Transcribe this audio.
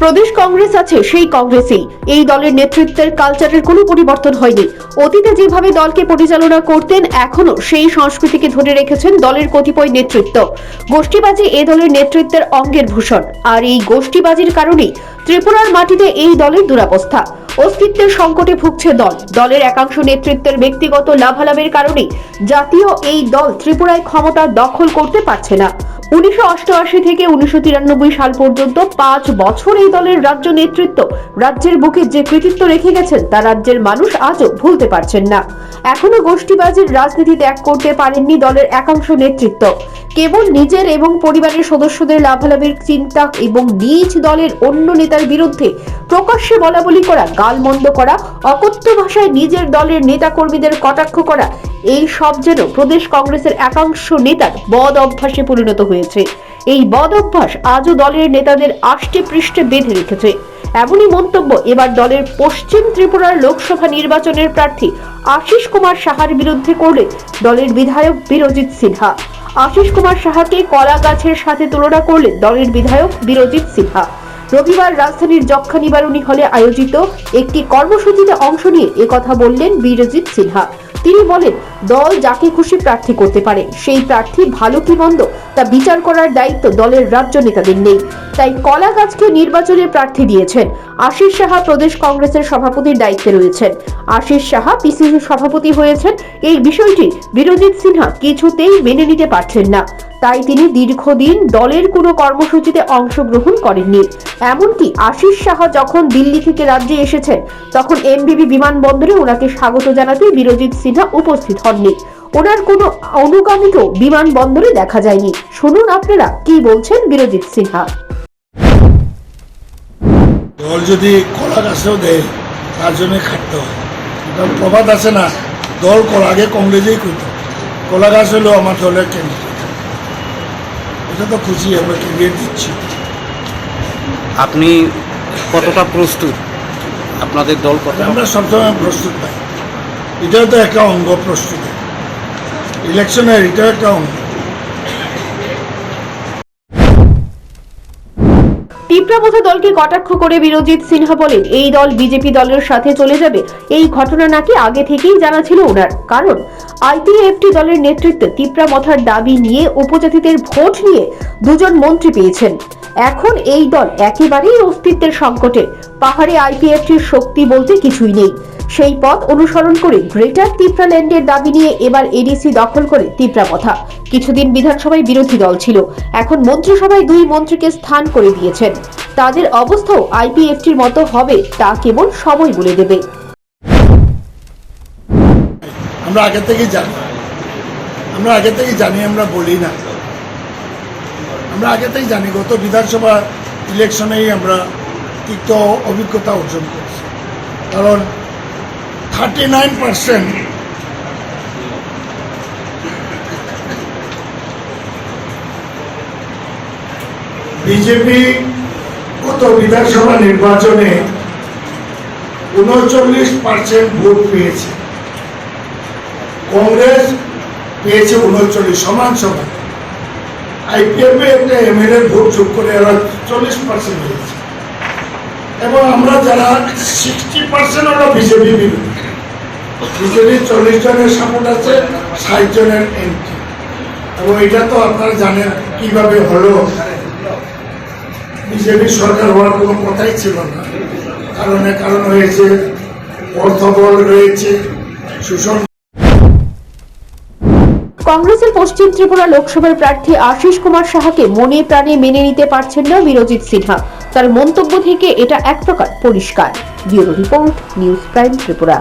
প্রদেশ কংগ্রেস আছে, সেই কংগ্রেসেই। এই দলের নেতৃত্বের কালচারের কোনো পরিবর্তন হয়নি। অতীতে যেভাবে দলকে পরিচালনা করতেন এখনও সেই সংস্কৃতিকে ধরে রেখেছেন দলের কতিপয় নেতৃত্ব। গোষ্ঠীবাজি এ দলের নেতৃত্বের অঙ্গের ভূষণ। আর এই গোষ্ঠীবাজির কারণেই ত্রিপুরার মাটিতে এই দলের দুরাবস্থা। অস্তিত্বের সংকটে ভুগছে দল। দলের একাংশ নেতৃত্বের ব্যক্তিগত লাভালাভের কারণে জাতীয় এই দল ত্রিপুরায় ক্ষমতা দখল করতে পারছে না। উনিশশো অষ্টআশি থেকে উনিশশো তিরানব্বই সাল পর্যন্ত পাঁচ বছর এই দলের রাজ্য নেতৃত্ব। রাজ্যের বুকে যে কৃতিত্ব রেখে গেছেন, তা রাজ্যের মানুষ আজও ভুলতে পারছেন না। এখনও গোষ্ঠীবাজির রাজনীতি ত্যাগ করতে পারেননি দলের একাংশ নেতৃত্ব। কেবল নিজের এবং পরিবারের সদস্যদের লাভালাভের চিন্তা এবং নিজ দলের অন্য নেতার বিরুদ্ধে প্রকাশ্যে বলা বলি করা, গালমন্দ করা, অকথ্য ভাষায় নিজের দলের নেতাকর্মীদের কটাক্ষ করা, এই সব যেন প্রদেশ কংগ্রেসের একাংশ নেতার বদ অভ্যাসে পরিণত হয়েছে। এই বদ অভ্যাস আজও দলের নেতাদের আষ্টে পৃষ্ঠে বেঁধে রেখেছে। এমনই মন্তব্য এবার দলের পশ্চিম ত্রিপুরার লোকসভা নির্বাচনের প্রার্থী আশিস কুমার সাহার বিরুদ্ধে করলে দলের বিধায়ক বিরজিৎ সিনহা। আশিস কুমার সাহাকে কলা গাছের সাথে তুলনা করলেন দলের বিধায়ক বিরজিৎ সিনহা। রবিবার রাজধানীর যক্ষা নিবারণী হলে আয়োজিত একটি কর্মসূচিতে অংশ নিয়ে একথা বললেন বীরজিৎ সিনহা। তিনি বলেন দল যাকে খুশি প্রার্থী করতে পারে। সেই প্রার্থী ভালো কি মন্দ, তা বিচার করার দায়িত্ব দলের রাজ্য নেতাদের নেই। তাই কলা গাছকে নির্বাচনে প্রার্থী দিয়েছেন। আশিস সাহা প্রদেশ কংগ্রেসের সভাপতির দায়িত্বে রয়েছেন। আশিস সাহা পিসিসি সভাপতি হয়েছেন। এই বিষয়টি বিরোজিৎ সিনহা কিছুতেই মেনে নিতে পারছেন না। তাই তিনি দীর্ঘদিন দলের কোনো কর্মসূচিতে অংশগ্রহণ করেননি। এমনকি আশিস সাহা যখন দিল্লি থেকে রাজ্যে এসেছেন, তখন এমবিবি বিমানবন্দরে ওনাকে স্বাগত জানাতে বিরোজিৎ সিনহা উপস্থিত হননি। ওনার কোনো অনুগামীকেও বিমানবন্দরে দেখা যায়নি। শুনুন আপনারা কি বলছেন বিরোজিৎ সিনহা। দল যদি কলা গাছেও দেয় তার জন্য খাটতে হয়। এটা প্রবাদ আছে না? দল করা আগে কংগ্রেসেই করতো কলা গাছ হলেও আমার দলের ক্যান্ডিডেট এটা তো খুশি আমরা ক্যান্ডিডেট দিচ্ছি। আপনি কতটা প্রস্তুত? আপনাদের দল কত আমরা সবসময় প্রস্তুত পাই এটাও তো একটা অঙ্গ প্রস্তুতি। ইলেকশনের এটাও একটা অঙ্গ। তীব্রাবধা দলকে কটাক্ষ করে বিরোজিৎ সিনহা বলেন, এই দল বিজেপি দলের সাথে চলে যাবে। এই ঘটনা নাকি আগে থেকেই জানা ছিল ওনার। কারণ আইপিএফটি দলের নেতৃত্বে তিপ্রামথার দাবি নিয়ে উপজাতিদের ভোট নিয়ে দুজন মন্ত্রী পেয়েছেন। এখন এই দল একেবারেই অস্তিত্বের সংকটে। পাহাড়ে আইপিএফটির শক্তি বলতে কিছুই নেই। সেই পথ অনুসরণ করে গ্রেটার তিপ্রাল্যান্ডের দাবি নিয়ে এবার এডিসি দখল করে তিপ্রামথা কিছুদিন বিধানসভায় বিরোধী দল ছিল। এখন মন্ত্রিসভায় দুই মন্ত্রীকে স্থান করে দিয়েছেন। তাদের অবস্থাও আইপিএফটির মতো হবে তা কেবল সময় বলে দেবে। আমরা আগে থেকেই জানি। আমরা আগে থেকেই জানি, আমরা বলি না। আমরা আগে থেকেই জানি, গত বিধানসভা ইলেকশনেই আমরা তিক্ত অভিজ্ঞতা অর্জন করছি। কারণ থার্টি নাইন পার্সেন্ট বিজেপি গত বিধানসভা নির্বাচনে উনচল্লিশ পার্সেন্ট ভোট পেয়েছে। কংগ্রেস পেয়েছে উনচল্লিশ, সমান সমান। জনের এবং এটা তো আপনারা জানেন কীভাবে হলো। বিজেপি সরকার হওয়ার কোনো কথাই ছিল না। কারণে কারণ হয়েছে, অর্থবল রয়েছে, শোষণ কংগ্রেসের পশ্চিম ত্রিপুরা লোকসভার প্রার্থী আশিস কুমার সাহাকে মনে প্রাণে মেনে নিতে পারছেন না বিরোজিৎ সিনহা। তার মন্তব্য থেকে এটা এক প্রকার পরিষ্কার। Bureau report, news prime Tripura.